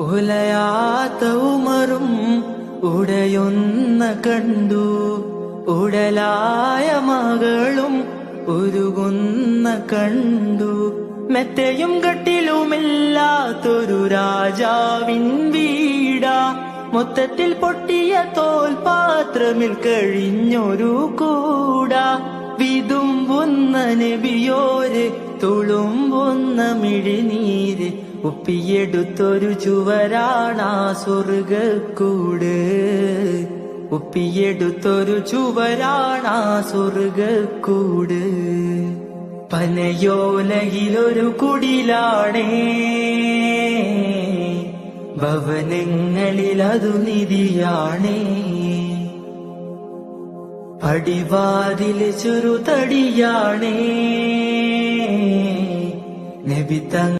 ഉലയാത്ത ഉമറും ഉടയൊന്ന കണ്ടു. ഉടലായ മകളും ഉരുകുന്ന കണ്ടു. മെത്തയും കട്ടിലുമില്ലാത്തൊരു രാജാവിൻ വീടാ. മൊത്തത്തിൽ പൊട്ടിയ തോൽപാത്രമിൽ കഴിഞ്ഞൊരു കൂടാ. വിതുമ്പുന്ന നബിയോര് തുളുമ്പുന്ന മിഴിനീര് ഉപ്പിയെടുത്തൊരു ചുവരാണാ സ്വർഗക്കൂട് ഉപ്പിയെടുത്തൊരു ചുവരാണാ സ്വർഗക്കൂട് പനയോലയിലൊരു കുടിലാണേ ഭവനങ്ങളിൽ അതു നിധിയാണേ. പടിവാതിൽ ചെറുതടിയാണേ. നബി തങ്ങൾ